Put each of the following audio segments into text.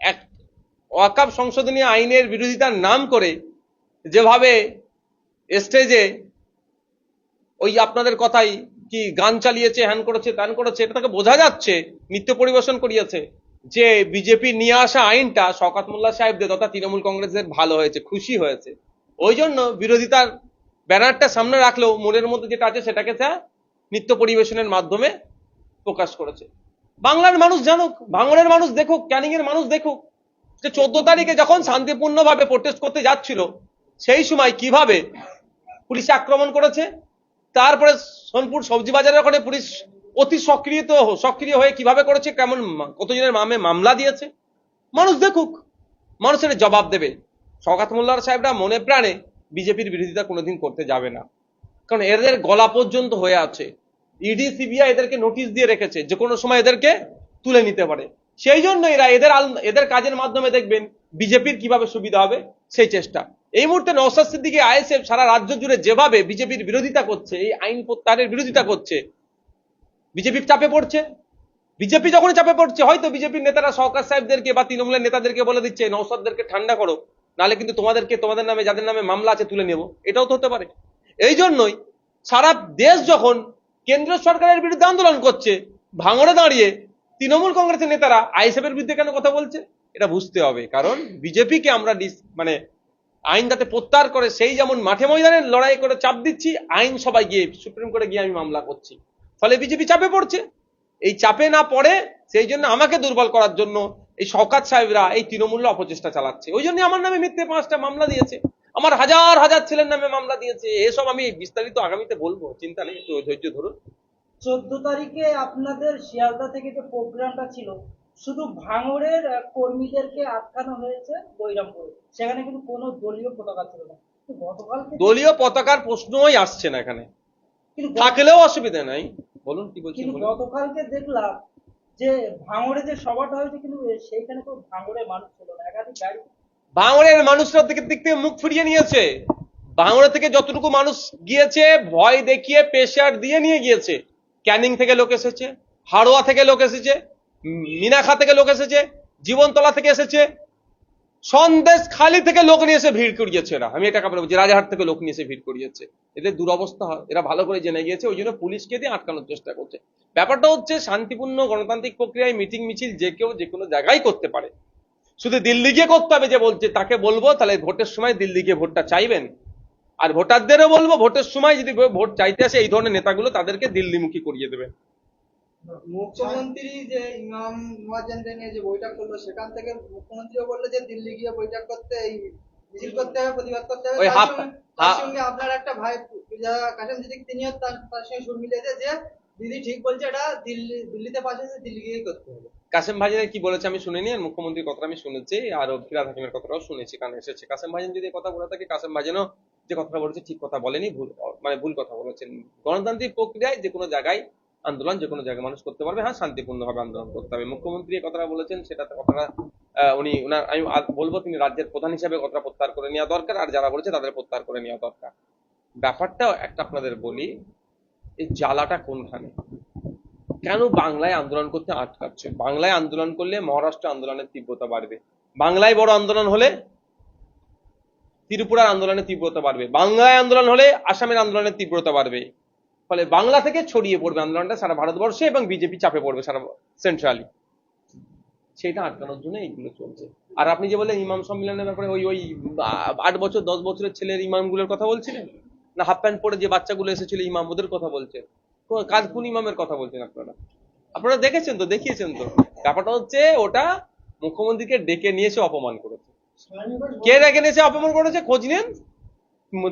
এক ওয়াকাব সংশোধনী আইনের বিরোধিতার নাম করে যেভাবে স্টেজে ওই আপনাদের কথাই কি গান চালিয়েছে, হ্যান করেছে, ত্যান করেছে, এটা থেকে বোঝা যাচ্ছে, নৃত্য পরিবেশন করিয়েছে, যে বিজেপি নিয়ে আসা আইনটা শওকাত মোল্লা সাহেবদের তথা তৃণমূল কংগ্রেসের ভালো হয়েছে, খুশি হয়েছে। ওই জন্য বিরোধিতার ব্যানারটা সামনে রাখলেও মনের মধ্যে যেটা আছে সেটাকে তা নৃত্য পরিবেশনের মাধ্যমে প্রকাশ করেছে। বাংলার মানুষ জানুক ভাঙড়ের মানুষ দেখুক, ক্যানিং এর মানুষ দেখুক, যে চোদ্দ তারিখে যখন শান্তিপূর্ণভাবে প্রোটেস্ট করতে যাচ্ছিল, সেই সময় কীভাবে পুলিশ আক্রমণ করেছে? তারপরে সোনপুর সবজি বাজারের ওখানে পুলিশ অতি সক্রিয় সক্রিয় হয়ে কীভাবে করেছে, কেমন কতজনের মামে মামলা দিয়েছে? মানুষ দেখুক, মানুষের জবাব দেবে। শওকাত মোল্লার সাহেবরা মনে প্রাণে বিজেপির বিরোধিতা কোনোদিন করতে যাবে না। কারণ এদের গলা পর্যন্ত হয়ে আছে। ইডি, সিবিআই এদেরকে নোটিশ দিয়ে রেখেছে যে কোনো সময় এদেরকে তুলে নিতে পারে। সেই জন্য এরা এদের এদের কাজের মাধ্যমে দেখবেন বিজেপির কীভাবে সুবিধা হবে সেই চেষ্টা। এই মুহূর্তে নওসাদ সিদ্দিকী, আইএসএফ সারা রাজ্য জুড়ে যেভাবে বিজেপির বিরোধিতা করছে, এই আইন প্রত্যাহারের বিরোধিতা করছে, বিজেপি চাপে পড়ছে। বিজেপি যখন চাপে পড়ছে, হয়তো বিজেপির নেতারা সরকার সাহেবদেরকে বা তৃণমূলের নেতাদেরকে বলে দিচ্ছে নৌসাদদেরকে ঠান্ডা করো নালে কিন্তু তোমাদেরকে, তোমাদের নামে, যাদের নামে মামলা আছে তুলে নেব। এটাও তো হতে পারে। এই জন্যই সারা দেশ যখন কেন্দ্র সরকারের বিরুদ্ধে আন্দোলন করছে, ভাঙড়ে দাঁড়িয়ে তৃণমূল কংগ্রেসের নেতারা আইএসএফের বিরুদ্ধে কেন কথা বলছে? এটা বুঝতে হবে, কারণ বিজেপিকে আমরা মানে আইন যাতে প্রত্যাহার করে, সেই যেমন মাঠে ময়দানে লড়াই করে চাপ দিচ্ছি, আইন সবাই গিয়ে, সুপ্রিম কোর্টে গিয়ে আমি মামলা করছি। ফলে বিজেপি চাপে পড়ছে। এই চাপে না পড়ে, সেই জন্য আমাকে দুর্বল করার জন্য এই শওকাত সাহেবরা এই তৃণমূল্য অপচেষ্টা চালাচ্ছে। ওই জন্য আমার নামে মিথ্যে পাঁচটা মামলা দিয়েছে। আমার হাজার হাজার ছেলের নামে মামলা দিয়েছে এসব আমি বিস্তারিত আগামীতে বলব চিন্তা নেই একটু ধৈর্য ধরুন। চোদ্দ তারিখে আপনাদের শিয়ালদা থেকে যে প্রোগ্রামটা ছিল শুধু ভাঙড়ের কর্মীদেরকে আটকানো হয়েছে বৈরামপুরে। সেখানে কিন্তু কোনো দলীয় পতাকা ছিল না। দলীয় পতাকার প্রশ্নই আসছে না এখানে। কিন্তু থাকলেও অসুবিধা নাই। বলুন কি বলছেন গতকালকে দেখলাম যে ভাঙড়ে যে সভাটা হয়েছে কিন্তু সেইখানে তো ভাঙড়ের মানুষ ছিল না। একাধিক গাড়ি ভাঙড়ের মানুষরা থেকে দিক থেকে মুখ ফিরিয়ে নিয়েছে। ভাঙড়ে থেকে যতটুকু মানুষ গিয়েছে, ভয় দেখিয়ে প্রেশার দিয়ে নিয়ে গিয়েছে। ক্যানিং থেকে লোক এসেছে, হাড়োয়া থেকে লোক এসেছে মিনাখা থেকে লোক এসেছে, জীবনতলা থেকে এসেছে। সন্দেশ খালি থেকে লোক নিয়ে এসে ভিড় করিয়েছে এরা। আমি এটা কাপড় বলছি রাজাহাট থেকে লোক নিয়ে এসে ভিড় করিয়েছে। এদের দুরবস্থা হয়, এরা ভালো করে জেনে গিয়েছে, ওই জন্য পুলিশকে দিয়ে আটকানোর চেষ্টা করছে। ব্যাপারটা হচ্ছে, শান্তিপূর্ণ গণতান্ত্রিক প্রক্রিয়ায় মিটিং মিছিল যে কেউ যে কোনো জায়গায় করতে পারে। শুধু দিল্লি গিয়ে করতে হবে যে বলছে তাকে বলব তাহলে ভোটের সময় দিল্লি গিয়ে ভোটটা চাইবেন। আর ভোটারদেরও বলব ভোটের সময় যদি ভোট চাইতে আসে এই ধরনের নেতাগুলো তাদেরকে দিল্লিমুখী করিয়ে দেবেন মুখ্যমন্ত্রী যে ইমাম মুয়াজ্জিনদের নিয়ে যে বৈঠক করল সেখান থেকে মুখ্যমন্ত্রীও বলল যে দিল্লি গিয়ে বৈঠক করতে এই মিছিল করতে হবে প্রতিবাদ করতে হবে। তার সঙ্গে- আপনার একটা ভাই কাসেম সিদ্দিক তিনিও তার সঙ্গে সুর মিলিয়েছে যে দিদি ঠিক বলছে এটা দিল্লি দিল্লিতে পাশে দিল্লি গিয়েই করতে হবে। কাসেম ভাইজানের কি বলেছে আমি শুনিনি, আর মুখ্যমন্ত্রীর কথাটা আমি শুনেছি, আর ফিরাদ হাকিমের কথাটাও শুনেছি, কারণ এসেছে। কাসেম ভাইজান যদি কথা বলে থাকে, কাসেম ভাইজানও যে কথাটা বলেছে ঠিক কথা বলেনি, ভুল মানে ভুল কথা বলেছেন। গণতান্ত্রিক প্রক্রিয়ায় যে কোনো জায়গায় আন্দোলন, যে কোনো জায়গায় মানুষ করতে পারবে হ্যাঁ শান্তিপূর্ণভাবে আন্দোলন করতে হবে। মুখ্যমন্ত্রী কথাটা বলেছেন, সেটা কথাটা উনি, উনার, আমি বলব তিনি রাজ্যের প্রধান হিসাবে কথাটা প্রত্যাহার করে নেওয়া দরকার, আর যারা বলেছে তাদের প্রত্যাহার করে নেওয়া দরকার। ব্যাপারটা একটা আপনাদের বলি, এই জ্বালাটা কোনখানে? কেন বাংলায় আন্দোলন করতে আটকাচ্ছে? বাংলায় আন্দোলন করলে মহারাষ্ট্র আন্দোলনের তীব্রতা বাড়বে। বাংলায় বড় আন্দোলন হলে ত্রিপুরার আন্দোলনের তীব্রতা বাড়বে। বাংলায় আন্দোলন হলে আসামের আন্দোলনের তীব্রতা বাড়বে। ফলে বাংলা থেকে ছড়িয়ে পড়বে আন্দোলনটা সারা ভারতবর্ষে এবং বিজেপি চাপে পড়বে সারা সেন্ট্রালি সেটা আটকানোর জন্য এইগুলো চলছে। আর আপনি যে বললেন ইমাম সম্মেলনের ব্যাপারে ওই ওই আট বছর, দশ বছরের ছেলের ইমামগুলোর কথা বলছিলেন? না, হাফ প্যান্ট পরে যে বাচ্চাগুলো এসেছিল ইমাম ওদের কথা বলছেন? কো- কাজ কোন ইমামের কথা বলছেন আপনারা। আপনারা দেখেছেন তো, দেখিয়েছেন তো। ব্যাপারটা হচ্ছে, ওটা মুখ্যমন্ত্রীকে ডেকে নিয়েছে অপমান করেছে। কে ডেকে নিয়ে এসে অপমান করেছে? খোঁজ নেন।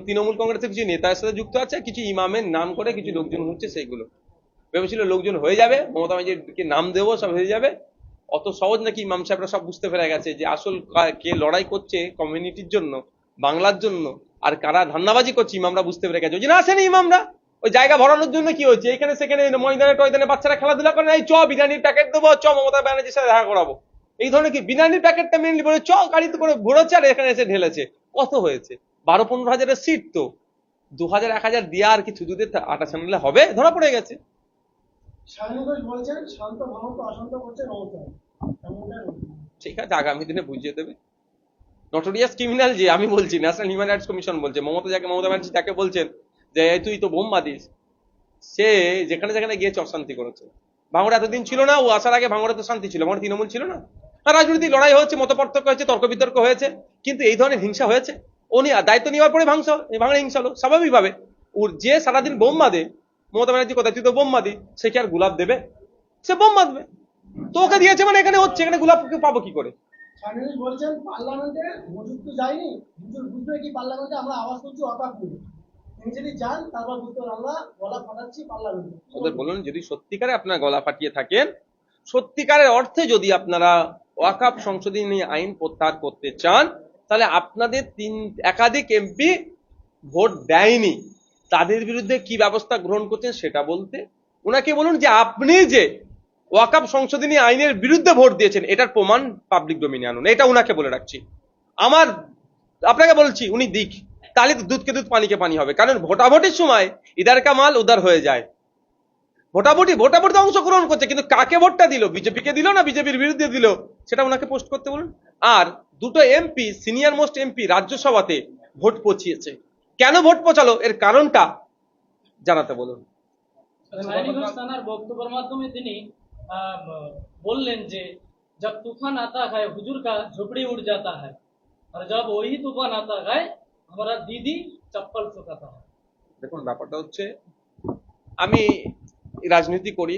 তৃণমূল কংগ্রেসের কিছু নেতার সাথে যুক্ত আছে, কিছু ইমামের নাম করে কিছু লোকজন হচ্ছে সেইগুলো। ভেবেছিল লোকজন হয়ে যাবে, মমতা ব্যানার্জিকে নাম দেবো, সব হয়ে যাবে। অত সহজ নাকি ইমাম সাহেবরা সব বুঝতে পেরে গেছে যে আসল কে লড়াই করছে কমিউনিটির জন্য, বাংলার জন্য, আর কারা ধান্দাবাজি করছে ইমামরা বুঝতে পেরে গেছে। ওই জন্য আসেনি ইমামরা। ওই জায়গা ভরানোর জন্য কি হচ্ছে? এখানে সেখানে ময়দানে টয়দানে বাচ্চারা খেলাধুলা করে এই চ বিরিয়ানির প্যাকেট দেবো চ মমতা ব্যানার্জির সাথে দেখা করাবো। এই ধরনের কি? বিরিয়ানির প্যাকেটটা মেনলি বলে চ গাড়িতে করে ঘুরেছে আর এখানে এসে ঢেলেছে। কত হয়েছে? বারো পনেরো হাজারের সিট তো। দু হাজার এক হাজার দিয়ে আর কি ছুটুদের আটা সামলে হবে? ধরা পড়ে গেছে। ঠিক আছে আগামী দিনে বুঝিয়ে দেবে। নটোরিয়াস ক্রিমিনাল যে আমি বলছি ন্যাশনাল হিউম্যান রাইটস কমিশন বলছে মমতা যাকে মমতা ব্যানার্জি তাকে বলছেন যে তুই তো বোম বাদিস সে যেখানে যেখানে গিয়েছে অশান্তি করেছে। ভাঙড়ে এতদিন ছিল না, ও আসার আগে ভাঙড়ে তো শান্তি ছিল, ভাঙড়ে তৃণমূল ছিল না। আর রাজনৈতিক লড়াই হয়েছে মত পার্থক্য হয়েছে তর্ক বিতর্ক হয়েছে, কিন্তু এই ধরনের হিংসা হয়েছে। উনি দায়িত্ব নেওয়ার পরে ভাঙস ভাঙড়ে হিংসা হলো, স্বাভাবিকভাবে। ওর যে সারাদিন বোম বাঁধে মমতা ব্যানার্জি কথা তুই তো বোম বাঁধি সে কি আর গোলাপ দেবে? সে বোম বাঁধবে তো ওকে দিয়েছে মানে এখানে হচ্ছে, এখানে গোলাপ পাবো কি করে? বলছেন, পার্লামেন্টে মজুদ তো যায়নি বুঝবে কি পার্লামেন্টে আমরা আওয়াজ করছি অকাপ ওদের বলুন, যদি সত্যিকারে আপনারা গলা ফাটিয়ে থাকেন, সত্যিকারের অর্থে যদি আপনারা ওয়াকাপ সংশোধনী আইন প্রত্যাহার করতে চান, তাহলে আপনাদের তিন, একাধিক এমপি ভোট দেয়নি। তাদের বিরুদ্ধে কি ব্যবস্থা গ্রহণ করছেন সেটা বলতে, ওনাকে বলুন যে আপনি যে ওয়াকাপ সংশোধনী আইনের বিরুদ্ধে ভোট দিয়েছেন, এটার প্রমাণ পাবলিক ডোমিনে আনুন। এটা ওনাকে বলে রাখছি। আমার, আপনাকে বলছি, উনি দিক। তাহলে তো দুধকে দুধ পানিকে পানি হবে কারণ ভোটাভোটির সময় ইদার কা মাল উদার হয়ে যায় ভোটাভুটি ভোটাভুটিতে অংশগ্রহণ করছে কিন্তু কাকে ভোটটা দিল বিজেপিকে দিল না বিজেপির বিরুদ্ধে দিল সেটা ওনাকে পোস্ট করতে বলুন আর দুটো এমপি সিনিয়র মোস্ট এমপি রাজ্যসভাতে ভোট পচিয়েছে কেন ভোট পচালো এর কারণটা জানাতে বলুন সাইনিগঞ্জ থানার বক্তব্যের মাধ্যমে তিনি আহ, বললেন যে जब तूफान आता है हुजूर का झोपड़ी उड़ जाता है और जब वही तूफान आता है हमारा दीदी चप्पल सुखाता है দেখুন ব্যাপারটা হচ্ছে আমি রাজনীতি করি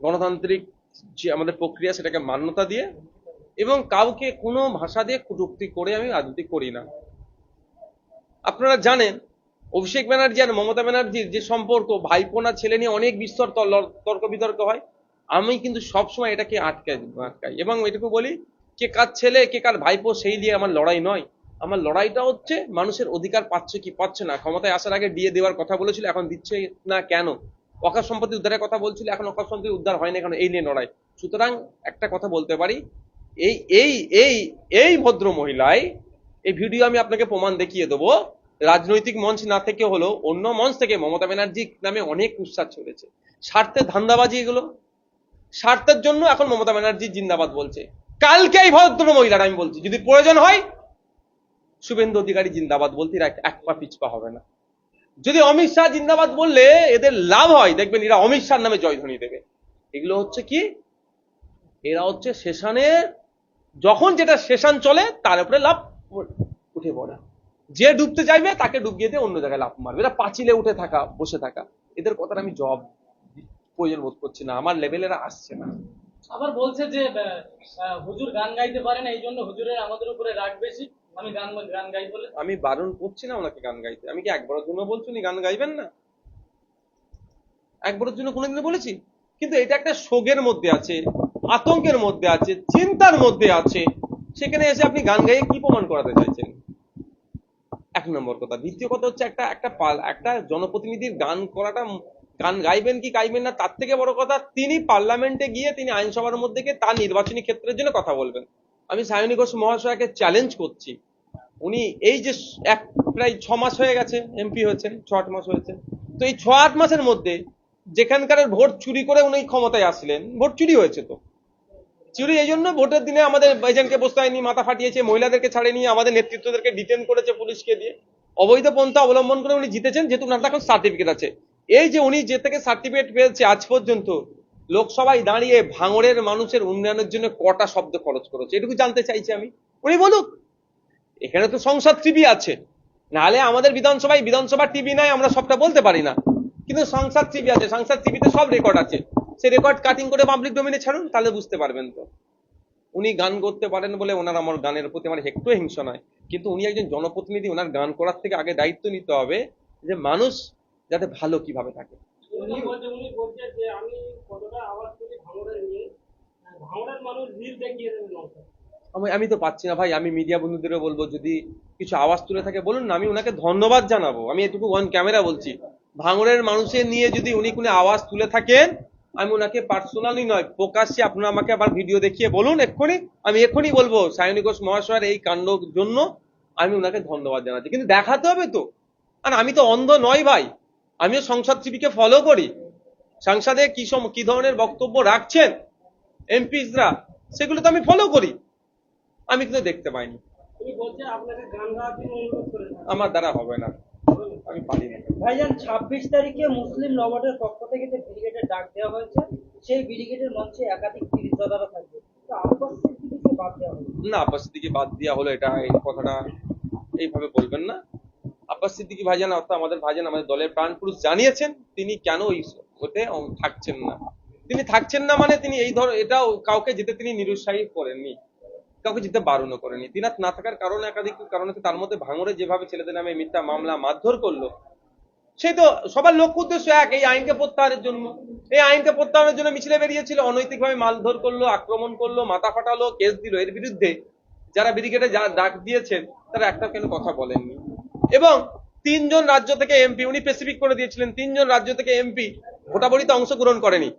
গণতান্ত্রিক যে আমাদের প্রক্রিয়া সেটাকে মান্যতা দিয়ে এবং কাউকে কোনো ভাষা দিয়ে কটূক্তি করে আমি রাজনীতি করি না আপনারা জানেন অভিষেক ব্যানার্জি আর মমতা ব্যানার্জির যে সম্পর্ক ভাইপোনা ছেলে নিয়ে অনেক বিস্তর তল- তর্ক বিতর্ক হয় আমি কিন্তু সবসময় এটাকে আটকাই আটকাই এবং এটুকু বলি কে কার ছেলে কে কার ভাইপো সেই দিয়ে আমার লড়াই নয় আমার লড়াইটা হচ্ছে মানুষের অধিকার পাচ্ছে কি পাচ্ছে না। ক্ষমতায় আসার আগে দিয়ে দেওয়ার কথা বলেছিল, এখন দিচ্ছে না কেন? অকাশ সম্পত্তি উদ্ধারের কথা বলছিল, এখন অকাশ সম্পত্তি উদ্ধার হয় না কেন? এই নিয়ে লড়াই। সুতরাং একটা কথা বলতে পারি, এই এই এই এই ভদ্র মহিলাই, এই ভিডিও আমি আপনাকে প্রমাণ দেখিয়ে দেবো। রাজনৈতিক মঞ্চ না থেকে হলো অন্য মঞ্চ থেকে মমতা ব্যানার্জি নামে অনেক উৎসাহ চলেছে স্বার্থের ধান্দাবাজি এগুলো। স্বার্থের জন্য এখন মমতা ব্যানার্জি জিন্দাবাদ বলছে। কালকে এই ভদ্র মহিলার আমি বলছি, যদি প্রয়োজন হয় শুভেন্দু অধিকারী জিন্দাবাদ বলতে এরা এক- পা পিছপা হবে না। যদি অমিত শাহ জিন্দাবাদ বললে এদের লাভ হয়, দেখবেন এরা অমিত শাহ নামে জয়ধ্বনি দেবে। এগুলো হচ্ছে কি? এরা হচ্ছে সেশনের যখন যেটা সেশন চলে, তার উপরে লাভ উঠে পড়ে। যে ডুবতে চাইবে, তাকে ডুবিয়ে দিয়ে অন্য জায়গায় লাভ মারবে। এরা পাঁচিলে উঠে থাকা, বসে থাকা। এদের কথাটা আমি জব প্রয়োজন বোধ করছি না। আমার লেভেলেরা আসছে না। আবার বলছে যে হুজুর গান গাইতে পারে না এই জন্য হুজুরের আমাদের উপরে রাগ বেশি। আমি বারণ করছি না ওনাকে গান গাইতে। আমি কি একবারের জন্য বলছি উনি গান গাইবেন না? একবারের জন্য কোনোদিন বলেছি? কিন্তু এটা একটা শোকের মধ্যে আছে, আতঙ্কের মধ্যে আছে, চিন্তার মধ্যে আছে। সেখানে এসে আপনি গান গাইয়ে কি প্রমাণ করাতে চাইছেন? এক নম্বর কথা। দ্বিতীয় কথা হচ্ছে একটা একটা পাল- একটা জনপ্রতিনিধির গান করাটা গান গাইবেন কি গাইবেন না, তার থেকে বড় কথা, তিনি পার্লামেন্টে গিয়ে তিনি আইনসভার মধ্যে গিয়ে তার নির্বাচনী ক্ষেত্রের জন্য কথা বলবেন। আমি সায়নী ঘোষ মহাশয়কে চ্যালেঞ্জ করছি। উনি এই যে এক, প্রায় ছ মাস হয়ে গেছে এমপি হয়েছেন ছ আট মাস হয়েছে। তো এই ছ আট মাসের মধ্যে যেখানকার ভোট চুরি করে উনি ক্ষমতায় আসলেন, ভোট চুরি হয়েছে তো। চুরি, এই জন্য ভোটের দিনে আমাদের এজেন্টকে বসতে নিয়ে মাথা ফাটিয়েছে, মহিলাদেরকে ছাড়ে নিয়ে আমাদের নেতৃত্বদেরকে ডিটেন করেছে পুলিশকে দিয়ে। অবৈধ পন্থা অবলম্বন করে উনি জিতেছেন, যেহেতু ওনার এখন সার্টিফিকেট আছে। এই যে উনি যে থেকে সার্টিফিকেট পেয়েছে আজ পর্যন্ত, লোকসভায় দাঁড়িয়ে ভাঙড়ের মানুষের উন্নয়নের জন্য কটা শব্দ খরচ করেছে, এটুকু জানতে চাইছি আমি। উনি বলুক এখানে তো সংসদ টিভি আছে। নাহলে আমাদের বিধানসভায় বিধানসভা টিভি নাই, আমরা সবটা বলতে পারি না। কিন্তু সংসদ টিভি আছে, সংসদ টিভিতে সব রেকর্ড আছে। সেই রেকর্ড কাটিং করে পাবলিক ডোমেনে ছাড়ুন, তাহলে বুঝতে পারবেন তো। উনি গান করতে পারেন বলে ওনার আমার গানের প্রতি আমার একটু হিংসা নয়। কিন্তু উনি একজন জনপ্রতিনিধি, ওনার গান করার থেকে আগে দায়িত্ব নিতে হবে যে মানুষ যাতে ভালো কীভাবে থাকে। আমি কতটা আওয়াজ নিয়ে। ভাঙড়ের মানুষ ভিড় দেখিয়ে আমি আমি তো পাচ্ছি না ভাই, আমি মিডিয়া বন্ধুদেরও বলব, যদি কিছু আওয়াজ তুলে থাকে, বলুন না, আমি ওনাকে ধন্যবাদ জানাব। আমি এটুকু ওয়ান ক্যামেরা বলছি। ভাঙড়ের মানুষের নিয়ে যদি উনি কোনো আওয়াজ তুলে থাকেন, আমি ওনাকে পার্সোনালি নয়, প্রকাশ্যে আপনারা আমাকে আবার ভিডিও দেখিয়ে বলুন, এক্ষুনি, আমি এক্ষুনি বলব, সায়নী ঘোষ মহাশয়ের এই কাণ্ডর জন্য আমি ওনাকে ধন্যবাদ জানাচ্ছি। কিন্তু দেখাতে হবে তো। আর আমি তো অন্ধ নয় ভাই। আমিও সংসদ টিভিকে ফলো করি। সংসদে কি সম কি ধরনের বক্তব্য রাখছেন? এমপিসরা সেগুলো তো আমি ফলো করি। আমি কিন্তু দেখতে পাইনি। আমার দ্বারা হবে না। আমি পারি না। ভাইজান ছাব্বিশ তারিখে মুসলিম নবাবের পক্ষ থেকে যে ব্রিগেডের ডাক দেওয়া হয়েছে সেই ব্রিগেডের মঞ্চে একাধিক তিরিশদারা থাকবে। তো আব্বাস সিদ্দিকীকে বাদ দেওয়া হবে না আব্বাস সিদ্দিকি বাদ দেওয়া হলো এটা এই কথাটা এইভাবে বলবেন না। আব্বাস সিদ্দিকি ভাইজান? অর্থাৎ আমাদের ভাইজান আমাদের দলের প্রাণ পুরুষ জানিয়েছেন তিনি কেন ওই হতে থাকছেন না। তিনি থাকছেন না মানে তিনি এই ধর এটাও কাউকে যেতে তিনি নিরুৎসাহী করেননি। কাউকে যেতে বারণও করেনি। আর না থাকার কারণে একাধিক কারণ তার মধ্যে ভাঙড়ে যেভাবে ছেলেদের নামে মিথ্যা মামলা মারধর করল সেই তো সবার লক্ষ্য উদ্দেশ্য এক, এই আইনকে প্রত্যাহারের জন্য। এই আইনকে প্রত্যাহারের জন্য মিছিলে বেরিয়েছিল, অনৈতিকভাবে মারধর করল, আক্রমণ করল, মাথা ফাটালো, কেস দিল। এর বিরুদ্ধে যারা ব্রিগেডে যারা ডাক দিয়েছেন, তারা একটা কেন কথা বলেননি? এবং তিনজন রাজ্য থেকে এমপি, উনি স্পেসিফিক করে দিয়েছিলেন, তিনজন রাজ্য থেকে এমপি ভোটাভুটিতে অংশগ্রহণ করেনি।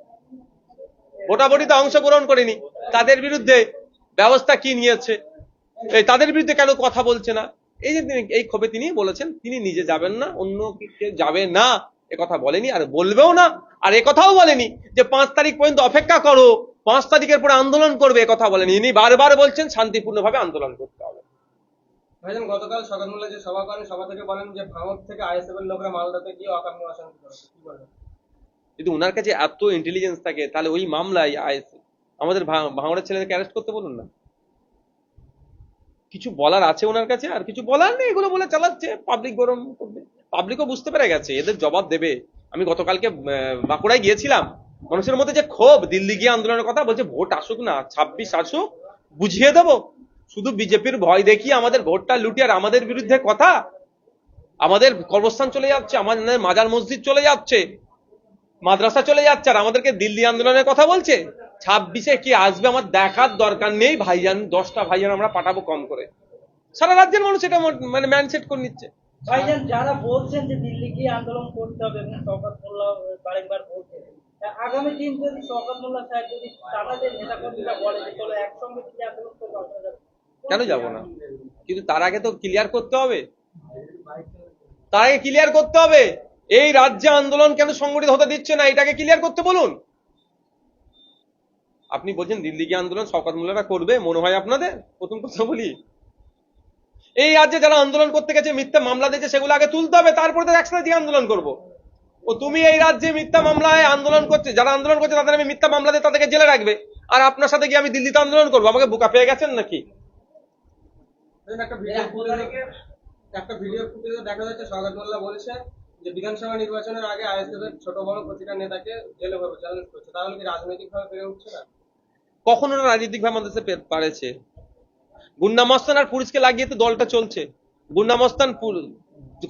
ভোটাভুটিতে অংশগ্রহণ করেনি। তাদের বিরুদ্ধে ব্যবস্থা কি নিয়েছে? এই তাদের বিরুদ্ধে কেন কথা বলছে না? এই যে তিনি এই ক্ষোভে তিনি বলেছেন তিনি নিজে যাবেন না অন্য যাবে না। এ কথা বলেনি আর বলবেও না। আর এ কথাও বলেনি যে পাঁচ তারিখ পর্যন্ত অপেক্ষা করো। পাঁচ তারিখের পরে আন্দোলন করবে এ কথা বলেনি। ইনি বারবার বলছেন শান্তিপূর্ণভাবে আন্দোলন করতে হবে। ভাইজান গতকাল সকালবেলা যে সভা করেন সভা থেকে বলেন যে ভাঙর থেকে আইএসএফ এর লোকরা মালদাতে গিয়ে অকাম্য অশান্তি করেছে। কি বলবেন যদি ওনার কাছে এত ইন্টেলিজেন্স থাকে তাহলে ওই মামলায় আইএস আমাদের ভাঙড়ের ছেলেদেরকে অ্যারেস্ট করতে বলুন না। কিছু বলার আছে ওনার কাছে, আর কিছু বলার নেই, এগুলো বলে চালাচ্ছে পাবলিক গরম করবে। পাবলিকও বুঝতে পেরে গেছে, এদের জবাব দেবে। আমি গতকালকে বাঁকুড়ায় গিয়েছিলাম, মানুষের মধ্যে যে ক্ষোভ, দিল্লি গিয়ে আন্দোলনের কথা, বলছে, ভোট আসুক না, ছাব্বিশ আসুক, বুঝিয়ে দেবো। শুধু বিজেপির ভয় দেখিয়ে আমাদের ভোটটা লুটিয়ে আর আমাদের বিরুদ্ধে কথা। আমাদের কর্মস্থান চলে যাচ্ছে, আমাদের মাজার মসজিদ চলে যাচ্ছে। মাদ্রাসা চলে যাচ্ছে আর আমাদেরকে দিল্লি আন্দোলনের কথা বলছে। ছাব্বিশে কি আসবে আমার দেখার দরকার নেই ভাইজান দশটা ভাইজান আমরা পাঠাবো কম করে। সারা রাজ্যের মানুষ এটা মানে ম্যানসেট করে নিচ্ছে। ভাইজান যারা বলছেন যে দিল্লি গিয়ে আন্দোলন করতে হবে এবং শওকত মোল্লা বারেংবার বলছেন আগামী দিন যদি শওকত মোল্লা সাহেব যদি তাদের নেতা বলে যে চলো একসঙ্গে গিয়ে আন্দোলন করব কেন যাব না? কিন্তু তার আগে তো ক্লিয়ার করতে হবে। তার আগে ক্লিয়ার করতে হবে। এই রাজ্যে আন্দোলন কেন সংগঠিত হতে দিচ্ছে না? এটাকে ক্লিয়ার করতে বলুন। আপনি বলছেন দিল্লি গিয়ে আন্দোলন শওকত মোল্লারা করবে, মনে হয় আপনাদের? প্রথম কথা বলি। এই রাজ্যে যারা আন্দোলন করতে গেছে, মিথ্যা মামলা দিয়েছে, সেগুলো আগে তুলতে হবে, তারপরে তো একসাথে দিয়ে আন্দোলন করব। ও তুমি এই রাজ্যে মিথ্যা মামলায় আন্দোলন করছে, যারা আন্দোলন করছে, তাদের আমি মিথ্যা মামলা দিয়ে তাদেরকে জেলে রাখবে। আর আপনার সাথে গিয়ে আমি দিল্লিতে আন্দোলন করব, আমাকে বোকা পেয়ে গেছেন নাকি? একটা ভিডিও দেখা যাচ্ছে সৌগত বলেছে যে বিধানসভা নির্বাচনের আগে আইএসএফ এর ছোট বড় প্রতিটা নেতাকে জেলে ভাবে চ্যালেঞ্জ করছে। তাহলে কি উঠছে না? কখন পে- পারেছে। গুন্ডামস্তান আর পুলিশকে লাগিয়ে তো দলটা চলছে। গুন্ডামস্তান পুল-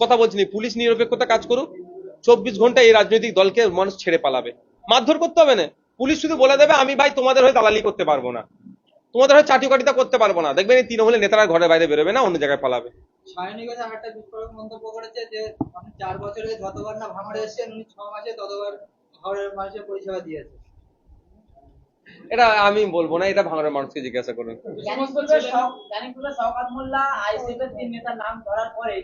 কথা বলছি না, পুলিশ নিরপেক্ষতা কাজ করুক। চব্বিশ ঘণ্টা এই রাজনৈতিক দলকে মানুষ ছেড়ে পালাবে। মারধর করতে হবে না। পুলিশ শুধু বলে দেবে আমি ভাই তোমাদের হয়ে দালালি করতে পারব না। তোমাদের হয়ে চাটিকাটিতা করতে পারব না। দেখবেন এই তৃণমূলের নেতারা ঘরের বাইরে বেরোবে না অন্য জায়গায় পালাবে। সায়নী কথা একটা বিস্ফোরক মন্তব্য করেছে যে চার বছরে যতবার না ভাঙড়ে এসেছেন উনি ছ মাসে ততবার ভাঙড়ের মানুষের পরিষেবা দিয়েছে। এটা আমি বলব না এটা ভাঙড়ের মানুষকে জিজ্ঞাসা করুন। মোল্লা এর তিন নেতার নাম ধরার পরে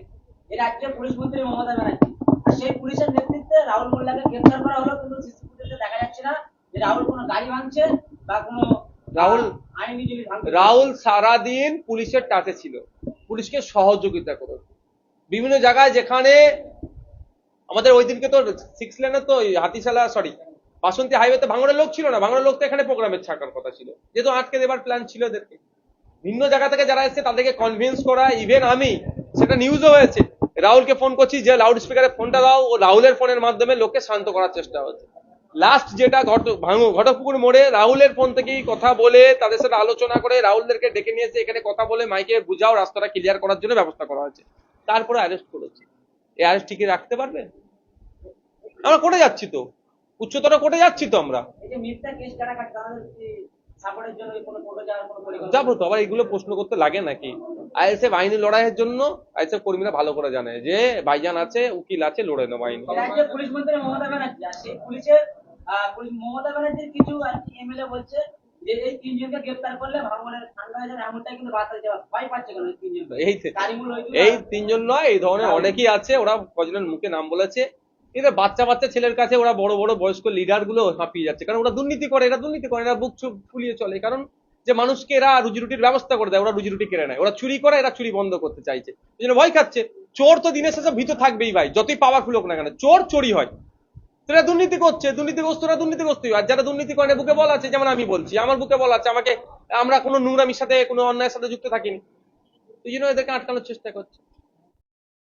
এ রাজ্যের পুলিশ মন্ত্রী মমতা ব্যানার্জি। আর সেই পুলিশের নেতৃত্বে রাহুল মোল্লাকে গ্রেফতার করা হলো কিন্তু সিসি ফুটেজে দেখা যাচ্ছে না যে রাহুল কোনো গাড়ি ভাঙছে বা কোনো রাহুল- রাহুল সারাদিন পুলিশের টাচে ছিল। পুলিশকে সহযোগিতা করে। বিভিন্ন জায়গায় যেখানে আমাদের ওই দিনকে তো সিক্স লেনে তো হাতিশালা সরি বাসন্তী হাইওয়েতে ভাঙড়ের লোক ছিল না। ভাঙড়ের লোক তো এখানে প্রোগ্রামের ছাকার কথা ছিল। যেহেতু আটকে দেবার প্ল্যান ছিল এদেরকে ভিন্ন জায়গা থেকে যারা এসেছে তাদেরকে কনভিন্স করা ইভেন আমি সেটা নিউজও হয়েছে। রাহুলকে ফোন করছি যে লাউড স্পিকারে ফোনটা দাও। ও রাহুলের ফোনের মাধ্যমে লোককে শান্ত করার চেষ্টা হচ্ছে। লাস্ট যেটা ঘট ভাঙু ঘটকপুকুর মোড়ে রাহুলের ফোন থেকেই কথা বলে তাদের সাথে আলোচনা করে রাহুলদেরকে ডেকে নিয়েছে এখানে কথা বলে মাইকে বুঝাও রাস্তাটা ক্লিয়ার করার জন্য ব্যবস্থা করা হয়েছে। তারপরে অ্যারেস্ট করেছে। এই অ্যারেস্ট টিকে রাখতে পারবে? আমরা করে যাচ্ছি তো। উচ্চতর করে যাচ্ছি তো আমরা। যাব তো আবার এগুলো প্রশ্ন করতে লাগে নাকি? আইএসএফ আইনি লড়াইয়ের জন্য আইএসএফ কর্মীরা ভালো করে জানে যে ভাইজান আছে উকিল আছে লড়ে নেব আইন। পুলিশ মন্ত্রী মমতা ব্যানার্জি পুলিশের মমতা ব্যানার্জির কিছু আর কি এমএলএ বলছে যে এই তিনজনকে গ্রেফতার করলে ভাঙনের ঠান্ডা হয়ে যাবে এমনটাই কিন্তু বার্তা দেওয়া ভয় পাচ্ছে কেন এই তিনজন? এই এই তিনজন নয় এই ধরনের অনেকেই আছে ওরা কজনের মুখে নাম বলেছে। এদের বাচ্চা বাচ্চা ছেলের কাছে ওরা বড় বড় বয়স্ক লিডারগুলো হাঁপিয়ে যাচ্ছে কারণ ওরা দুর্নীতি করে এরা দুর্নীতি করে এরা বুক চুপ ফুলিয়ে চলে। কারণ যে মানুষকে এরা রুজি রুটির ব্যবস্থা করে দেয় ওরা রুজি রুটি কেড়ে নেয়। ওরা চুরি করে এরা চুরি বন্ধ করতে চাইছে। এই জন্য ভয় খাচ্ছে। চোর তো দিনের শেষে ভিতর থাকবেই ভাই যতই পাওয়ারফুল হোক না কেন চোর চুরি হয়। তারা দুর্নীতি করছে দুর্নীতিগ্রস্তরা দুর্নীতিগ্রস্তই আর যারা দুর্নীতি করে বুকে বলা আছে, যেমন আমি বলছি। আমার বুকে বলা আছে, আমাকে, আমরা কোনো নোংরামির সাথে, কোনো অন্যায়ের সাথে যুক্ত থাকিনি। এই জন্য এদেরকে আটকানোর চেষ্টা করছে।